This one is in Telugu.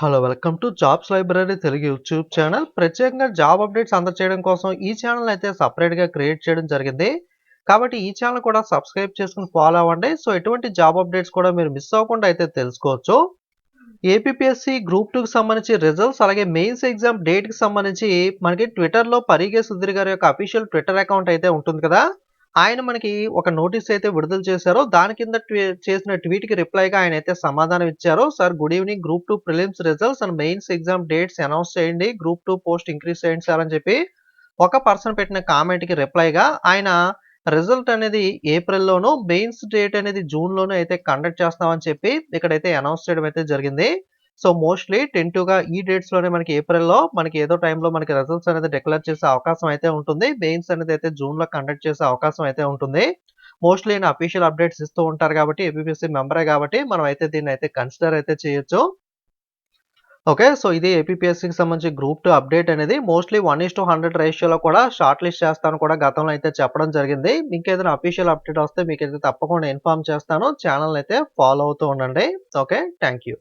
Hello welcome to jobs library Telugu YouTube channel. ప్రత్యేకంగా జాబ్ అప్డేట్స్ అందచేయడం కోసం ఈ ఛానల్ అయితే సపరేట్గా క్రియేట్ చేయడం జరిగింది. కాబట్టి ఈ ఛానల్ కూడా సబ్స్క్రైబ్ చేసుకుని ఫాలో అవ్వండి. సో ఎటువంటి జాబ్ అప్డేట్స్ కూడా మీరు మిస్ అవ్వకుండా అయితే తెలుసుకోవచ్చు. ఏపీఎస్సి గ్రూప్ టూకి సంబంధించి రిజల్ట్స్ అలాగే మెయిన్స్ ఎగ్జామ్ డేట్కి సంబంధించి మనకి ట్విట్టర్లో పరిగే సుధీర్ గారి యొక్క అఫీషియల్ ట్విట్టర్ అకౌంట్ అయితే ఉంటుంది కదా. ఆయన మనకి ఒక నోటీస్ అయితే విడుదల చేశారు దాని కింద చేసిన ట్వీట్కి రిప్లైగా ఆయన అయితే సమాధానం ఇచ్చారు sir good evening. Group two prelims results and mains exam dates announce చేయండి. గ్రూప్ టూ పోస్ట్ ఇంక్రీజ్ చేయండి సార్ అని చెప్పి ఒక పర్సన్ పెట్టిన కామెంట్కి రిప్లైగా ఆయన రిజల్ట్ అనేది ఏప్రిల్లోను మెయిన్స్ డేట్ అనేది జూన్ లోనూ అయితే కండక్ట్ చేస్తామని చెప్పి ఇక్కడైతే అనౌన్స్ చేయడం అయితే జరిగింది. సో మోస్ట్లీ టెంటివ్ ఈ డేట్స్లోనే మనకి ఏప్రిల్లో మనకి ఏదో టైంలో మనకి రిజల్ట్స్ అనేది డిక్లేర్ చేసే అవకాశం అయితే ఉంటుంది. మెయిన్స్ అనేది అయితే జూన్లో కండక్ట్ చేసే అవకాశం అయితే ఉంటుంది. మోస్ట్లీ నేను అఫీషియల్ అప్డేట్స్ ఇస్తూ ఉంటారు కాబట్టి ఏపీపీఎస్సీ మెంబరే కాబట్టి మనం అయితే దీన్ని అయితే కన్సిడర్ అయితే చేయొచ్చు. ఓకే సో ఇది ఏపీఎస్సికి సంబంధించి గ్రూప్ టూ అప్డేట్ అనేది. Mostly one is to hundred రేషియోలో కూడా షార్ట్ లిస్ట్ చేస్తాను కూడా గతంలో అయితే చెప్పడం జరిగింది. మీకు ఏదైనా అఫీషియల్ అప్డేట్ వస్తే మీకు అయితే తప్పకుండా ఇన్ఫార్మ్ చేస్తాను. ఛానల్ అయితే ఫాలో అవుతూ ఉండండి. Okay thank you